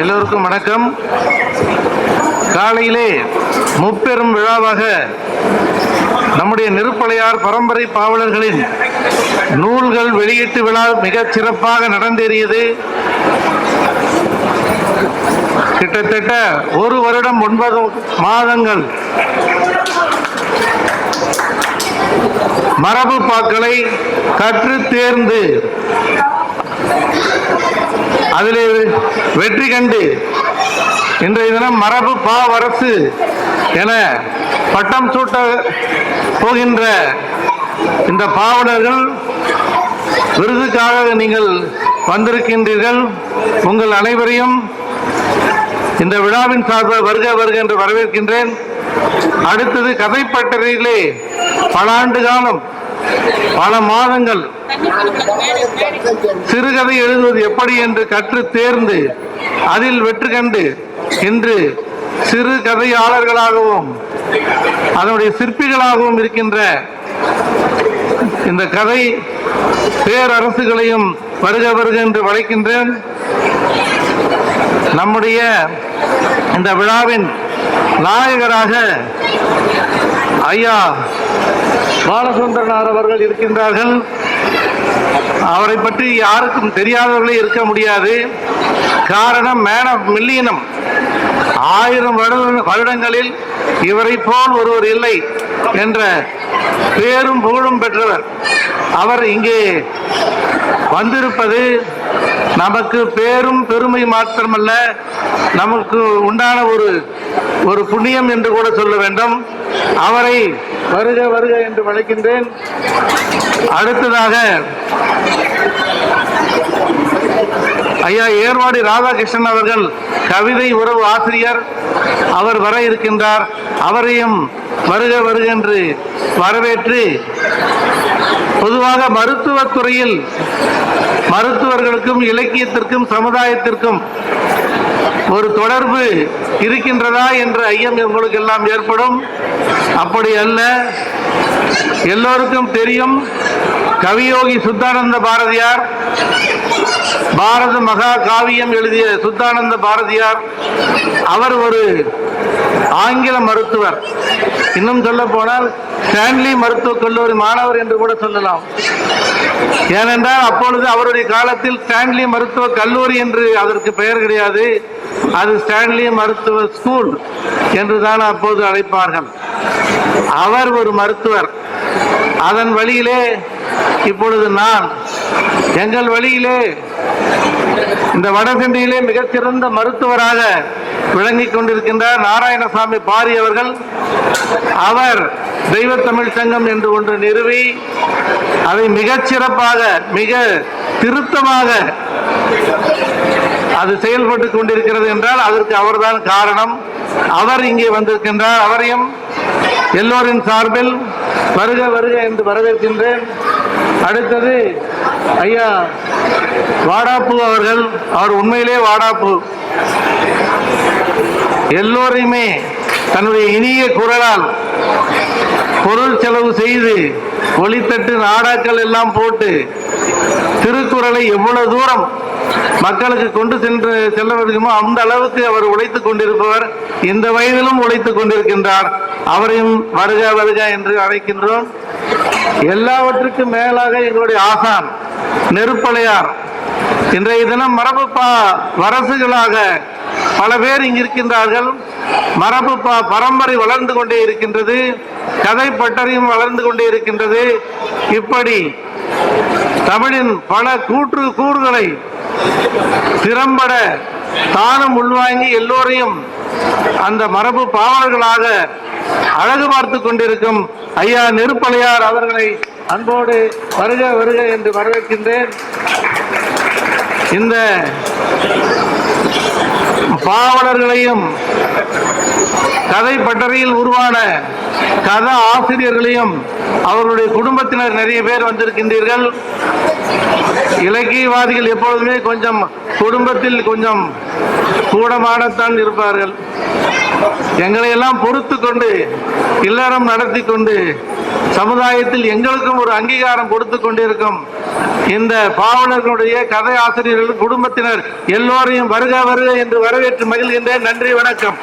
எல்லோருக்கும் வணக்கம். காலையிலே முப்பெரும் விழாவாக நம்முடைய நெருப்பலையார் பரம்பரை பாவலர்களின் நூல்கள் வெளியீட்டு விழா மிகச் சிறப்பாக நடந்தேறியது. கிட்டத்தட்ட ஒரு வருடம் ஒன்பது மாதங்கள் மரபு பாக்களை கற்று தேர்ந்து அதில் வெற்றி கண்டு. இன்றைய தினம் மரபு பாவரசு என பட்டம் சூட்ட போகின்ற இந்த பாவலர்கள் விருதுக்காக நீங்கள் வந்திருக்கின்றீர்கள். உங்கள் அனைவரையும் இந்த விழாவின் சார்பாக வருக வருக என்று வரவேற்கின்றேன். அடுத்தது கதைப்பட்டறையிலே பல ஆண்டு காலம் பல மாதங்கள் சிறுகதை எழுதுவது எப்படி என்று கற்று தேர்ந்து அதில் வெற்றி கண்டு இன்று சிறு கதையாளர்களாகவும் அதனுடைய சிற்பிகளாகவும் இருக்கின்ற இந்த கதை பேரரசுகளையும் வருக வருக என்று வளைக்கின்றேன். நம்முடைய இந்த விழாவின் நாயகராக ஐயா பாலசுந்தரனார் அவர்கள் இருக்கின்றார்கள். அவரை பற்றி யாருக்கும் தெரியாதவர்களே இருக்க முடியாது. காரணம் மேன் ஆஃப் மில்லியனம் ஆயிரம் வருட வருடங்களில் இவரை போல் ஒருவர் இல்லை என்ற பேரும் புகழும் பெற்றவர். அவர் இங்கே வந்திருப்பது நமக்கு பேரும் பெருமை மாத்திரமல்ல நமக்கு உண்டான ஒரு ஒரு புண்ணியம் என்று கூட சொல்ல வேண்டும். அவரை வருக வருக என்று வளைக்கின்றேன் அடுத்ததாக ஐயா ஏர்வாடி ராதாகிருஷ்ணன் அவர்கள் கவிதை உறவு ஆசிரியர். அவர் வர இருக்கின்றார். அவரையும் வருக வருக என்று வரவேற்று பொதுவாக மருத்துவத்துறையில் மருத்துவர்களுக்கும் இலக்கியத்திற்கும் சமுதாயத்திற்கும் ஒரு தொடர்பு இருக்கின்றதா என்ற ஐயம் உங்களுக்கு எல்லாம் ஏற்படும். அப்படி அல்ல. எல்லோருக்கும் தெரியும் கவியோகி சுத்தானந்த பாரதியார் பாரத மகா காவியம் எழுதிய சுத்தானந்த பாரதியார் அவர் ஒரு ஆங்கில மருத்துவர். இன்னும் சொல்ல போனால் ஸ்டான்லி மருத்துவக் கல்லூரி மாணவர் என்று கூட சொல்லலாம். ஏனென்றால் அப்பொழுது அவருடைய காலத்தில் ஸ்டான்லி மருத்துவ கல்லூரி என்று அதற்கு பெயர் கிடையாது. அது ஸ்டான்லி மருத்துவ ஸ்கூல் என்று தான் அப்போது அழைப்பார்கள். அவர் ஒரு மருத்துவர். அதன் வழியிலே இப்பொழுது நான் எங்கள் வழியிலே இந்த வடசென்னையிலே மிகச்சிறந்த மருத்துவராக விளங்கிக் கொண்டிருக்கின்றார் நாராயணசாமி பாரி அவர்கள். அவர் தெய்வ தமிழ் சங்கம் என்று ஒன்று நிறுவி அதை மிகச் சிறப்பாக மிக திருத்தமாக அது செயல்பட்டு கொண்டிருக்கிறது என்றால் அதற்கு அவர்தான் காரணம். அவர் இங்கே வந்திருக்கின்றார். அவரையும் எல்லோரின் சார்பில் வருக வருக என்று வரவேற்கின்றேன். அடுத்தது ஐயா வாடாப்பு அவர்கள் அவர் உண்மையிலே வாடாப்பு எல்லோரையுமே தன்னுடைய இனிய குரலால் பொருள் செலவு செய்து ஒளித்தட்டு நாடாக்கள் எல்லாம் போட்டு திருக்குறளை எவ்வளவு தூரம் மக்களுக்கு கொண்டு சென்று செல்ல முடியுமோ அந்த அளவுக்கு அவர் உழைத்துக் கொண்டிருப்பவர். இந்த வயதிலும் உழைத்துக் கொண்டிருக்கின்றார். அவரையும் வருக வருக என்று அழைக்கின்றோம். எல்லாவற்றுக்கும் மேலாக எங்களுடைய ஆசான் நெருப்பலையார் இன்றைய தினம் மரபு பா வரசுகளாக பல பேர் இங்கிருக்கின்றார்கள். மரபு பா பரம்பரை வளர்ந்து கொண்டே இருக்கின்றது. கதை பட்டறையும் வளர்ந்து கொண்டே இருக்கின்றது. இப்படி தமிழின் பல கூற்று கூறுகளை திறம்பட தானும் உள்வாங்கி எல்லோரையும் அந்த மரபு பாவலர்களாக அழகு பார்த்து கொண்டிருக்கும் ஐயா நெருப்பலையார் அவர்களை அன்போடு வருக வருக என்று வரவேற்கின்றேன். இந்த பாவலர்களையும் கதை பட்டறையில் உருவான கதை ஆசிரியர்களையும் அவர்களுடைய குடும்பத்தினர் நிறைய பேர் வந்திருக்கின்றீர்கள். இலக்கியவாதிகள் எப்பொழுதுமே கொஞ்சம் குடும்பத்தில் கொஞ்சம் கூடமானத்தான் இருப்பார்கள். எங்களை எல்லாம் பொறுத்து கொண்டு இல்லறம் நடத்தி கொண்டு சமுதாயத்தில் எங்களுக்கும் ஒரு அங்கீகாரம் கொடுத்து கொண்டிருக்கும் இந்த பாவலர்களுடைய கதை ஆசிரியர்கள் குடும்பத்தினர் எல்லோரையும் வருக வருக என்று வரவேற்று மகிழ்கின்றேன். நன்றி வணக்கம்.